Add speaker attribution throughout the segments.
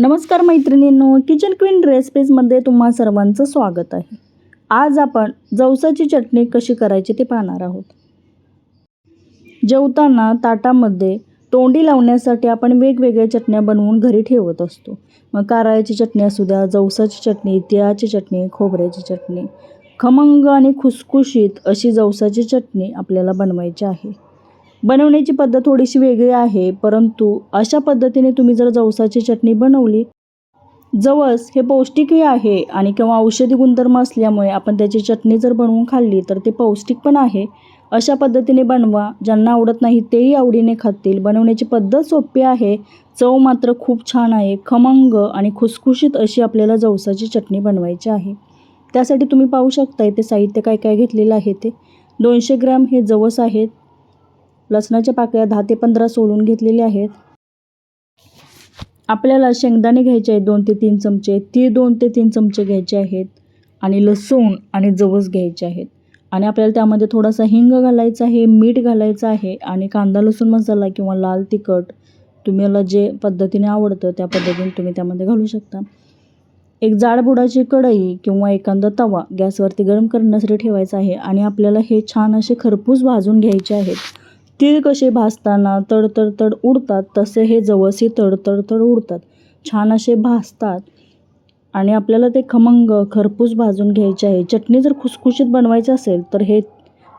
Speaker 1: नमस्कार मैत्रिणींनो kitchen queen रेसिपीजमध्ये तुम्हा सर्वांचं स्वागत आहे. आज आपण जवसाची चटणी कशी करायची ते पाहणार आहोत. जेवताना ताटामध्ये तोंडी लावण्यासाठी आपण वेगवेगळ्या चटण्या बनवून घरी ठेवत असतो. मग कारळ्याची चटणी असू द्या जवसाची चटणी तिळाची चटणी खोबऱ्याची चटणी खमंग आणि खुसखुशीत अशी जवसाची चटणी आपल्याला बनवायची आहे. बनवण्याची पद्धत थोडीशी वेगळी आहे परंतु अशा पद्धतीने तुम्ही जर जवसाची चटणी बनवली जवस हे पौष्टिकही आहे आणि किंवा औषधी गुणधर्म असल्यामुळे आपण त्याची चटणी जर बनवून खाल्ली तर ते पौष्टिक पण आहे. अशा पद्धतीने बनवा. ज्यांना आवडत नाही तेही आवडीने खातील. बनवण्याची पद्धत सोपी आहे. चव मात्र खूप छान आहे. खमंग आणि खुसखुशीत अशी आपल्याला जवसाची चटणी बनवायची आहे. त्यासाठी तुम्ही पाहू शकता इथे साहित्य काय काय घेतलेलं आहे ते. दोनशे ग्रॅम हे जवस आहेत. लसणाच्या पाकळ्या दहा ते पंधरा सोलून घेतलेल्या आहेत. आपल्याला शेंगदाणे घ्यायचे आहेत दोन ते तीन चमचे. ती दोन ते तीन चमचे घ्यायचे आहेत. आणि लसूण आणि जवस घ्यायचे आहेत. आणि आपल्याला त्यामध्ये थोडासा हिंग घालायचा आहे मीठ घालायचं आहे आणि कांदा लसूण मसाला किंवा लाल तिखट तुम्हाला जे पद्धतीने आवडतं त्या पद्धतीने तुम्ही त्यामध्ये घालू शकता. एक जाड बुडाची कढई किंवा एखादा तवा गॅसवरती गरम करण्यासाठी ठेवायचा आहे आणि आपल्याला हे छान असे खरपूस भाजून घ्यायचे आहेत. तीळ कसे भाजताना तडतडतड तड उडतात तसे हे जवसही तडतडतड तड उडतात. छान असे भाजतात आणि आपल्याला ते खमंग खरपूस भाजून घ्यायचे आहे. चटणी जर खुसखुशीत बनवायची असेल तर हे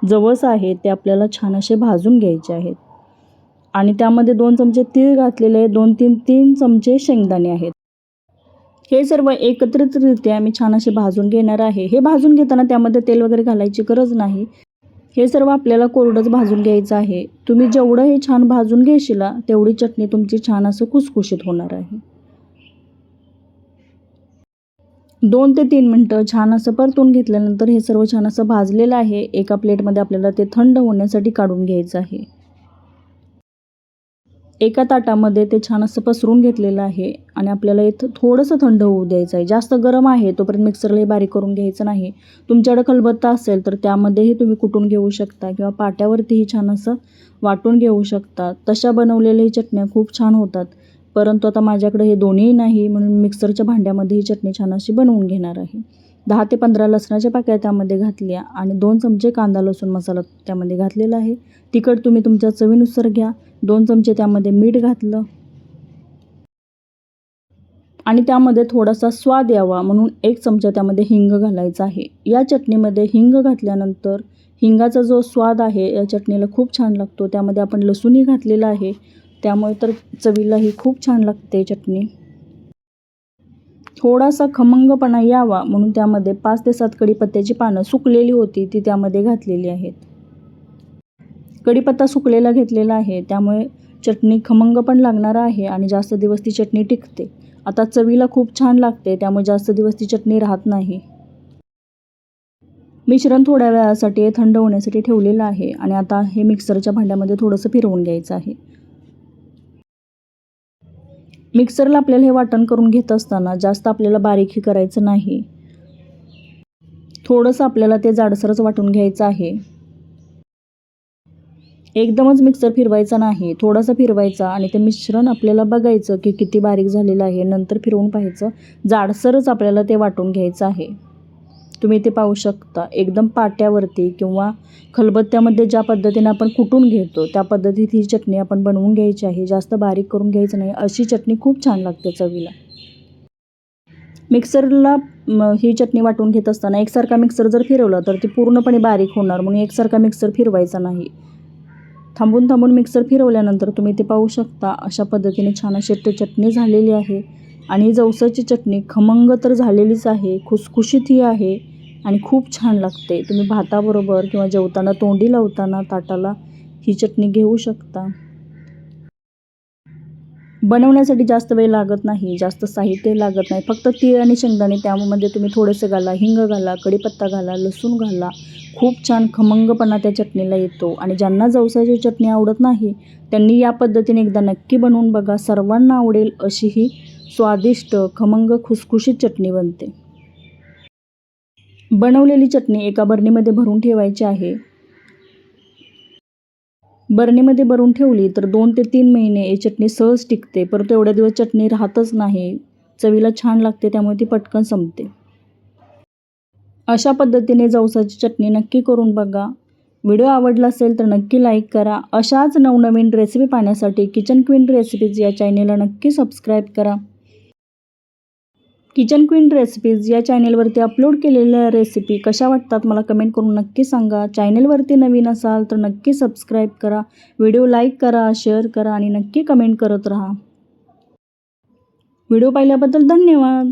Speaker 1: जवस आहे ते आपल्याला छान असे भाजून घ्यायचे आहेत. आणि त्यामध्ये दोन चमचे तीळ घातलेले आहे. दोन तीन तीन चमचे शेंगदाणे आहेत. हे सर्व एकत्रितरित्या मी छान असे भाजून घेणार आहे. हे भाजून घेताना त्यामध्ये तेल वगैरे घालायची गरज नाही. हे सर्व आपल्याला कोरडंच भाजून घ्यायचं आहे. तुम्ही जेवढं हे छान भाजून घेशीला तेवढी चटणी तुमची छान असं कुसकुशीत होणार आहे. दोन ते तीन मिनटं छान असं परतून घेतल्यानंतर हे सर्व छान असं भाजलेलं आहे. एका प्लेटमध्ये आपल्याला ते थंड होण्यासाठी काढून घ्यायचं आहे. एका ताटामध्ये ते छान असं पसरून घेतलेलं आहे आणि आपल्याला इथं थोडंसं थंड होऊ द्यायचं आहे. जास्त गरम आहे तोपर्यंत मिक्सरलाही बारीक करून घ्यायचं नाही. तुमच्याकडे खलबत्ता असेल तर त्यामध्येही तुम्ही कुटून घेऊ शकता किंवा पाट्यावरतीही छान असं वाटून घेऊ शकता. तशा बनवलेल्याही चटण्या खूप छान होतात. परंतु आता माझ्याकडे हे दोन्ही नाही म्हणून मिक्सरच्या भांड्यामध्ये ही चटणी छान अशी बनवून घेणार आहे. दहा ते पंधरा लसणाच्या पाकळ्या त्यामध्ये घातल्या आणि दोन चमचे कांदा लसूण मसाला त्यामध्ये घातलेला आहे. तिखट तुम्ही तुमच्या चवीनुसार घ्या. दोन चमचे त्यामध्ये मीठ घातलं. आणि त्यामध्ये थोडासा स्वाद यावा म्हणून एक चमचा त्यामध्ये हिंग घालायचा आहे. या चटणीमध्ये हिंग घातल्यानंतर हिंगाचा जो स्वाद आहे या चटणीला खूप छान लागतो. त्यामध्ये आपण लसूणही घातलेला आहे. त्यामुळे तर चवीलाही खूप छान लागते चटणी. थोडासा खमंगपणा यावा म्हणून त्यामध्ये पाच ते सात कढीपत्त्याची पानं सुकलेली होती ती त्यामध्ये घातलेली आहेत. कढीपत्ता सुकलेला घेतलेला आहे त्यामुळे चटणी खमंग पण लागणार आहे आणि जास्त दिवस ती चटणी टिकते. आता चवीला खूप छान लागते त्यामुळे जास्त दिवस ती चटणी राहत नाही. मिश्रण थोड्या वेळासाठी थंड होण्यासाठी ठेवलेलं आहे आणि आता हे मिक्सरच्या भांड्यामध्ये थोडंसं फिरवून घ्यायचं आहे. मिक्सरला आपल्याला हे वाटण करून घेत असताना जास्त आपल्याला बारीकही करायचं नाही. थोडंसं आपल्याला ते जाडसरच वाटून घ्यायचं आहे. एकदमच मिक्सर फिरवायचा नाही. थोडासा फिरवायचा आणि ते मिश्रण आपल्याला बघायचं की किती बारीक झालेलं आहे. नंतर फिरवून पाहायचं. जाडसरच आपल्याला ते वाटून घ्यायचं आहे. तुम्ही ते पाहू शकता. एकदम पाट्यावरती किंवा खलबत्त्यामध्ये ज्या पद्धतीने आपण कुटून घेतो त्या पद्धतीत ही चटणी आपण बनवून घ्यायची आहे. जास्त बारीक करून घ्यायचं नाही. अशी चटणी खूप छान लागते चवीला. मिक्सरला ही चटणी वाटून घेत असताना एकसारखा मिक्सर जर फिरवला तर ती पूर्णपणे बारीक होणार. म्हणून एकसारखा मिक्सर फिरवायचा नाही. थांबून थांबून मिक्सर फिरवल्यानंतर तुम्ही ते पाहू शकता अशा पद्धतीने छान अशी चटणी झालेली आहे. आणि जवसाची चटणी खमंग तर झालेलीच आहे. खुसखुशीतही आहे. आणि खूप छान लागते. तुम्ही भाताबरोबर किंवा जेवताना तोंडी लावताना ताटाला ही चटणी घेऊ शकता. बनवण्यासाठी जास्त वेळ लागत नाही जास्त साहित्य लागत नाही. फक्त तीळ आणि शेंगदाणे त्यामध्ये तुम्ही थोडेसे घाला हिंग घाला कढीपत्ता घाला लसूण घाला. खूप छान खमंगपणा त्या चटणीला येतो. आणि ज्यांना जवसाची चटणी आवडत नाही त्यांनी या पद्धतीने एकदा नक्की बनवून बघा. सर्वांना आवडेल अशी ही स्वादिष्ट खमंग खुसखुशीत चटणी बनते. बनवलेली चटणी एका बरणीमध्ये भरून ठेवायची आहे. बरणीमध्ये भरून ठेवली तर दोन ते तीन महिने ही चटणी सहज टिकते परंतु एवढ्या दिवस चटणी राहतच नाही. चवीला छान लागते त्यामुळे ती पटकन संपते. अशा पद्धतीने जवसाची चटणी नक्की करून बघा. व्हिडिओ आवडला असेल तर नक्की लाईक करा. अशाच नवनवीन रेसिपी पाहण्यासाठी किचन क्वीन रेसिपीज या चॅनेलला नक्की सबस्क्राईब करा. किचन क्वीन रेसिपीज या चॅनेलवरती अपलोड केलेल्या रेसिपी कशा वाटतात मला कमेंट करून नक्की सांगा. चॅनेलवरती नवीन असाल तर नक्की सबस्क्राईब करा. व्हिडिओ लाईक करा शेअर करा आणि नक्की कमेंट करत राहा. व्हिडिओ पाहिल्याबद्दल धन्यवाद.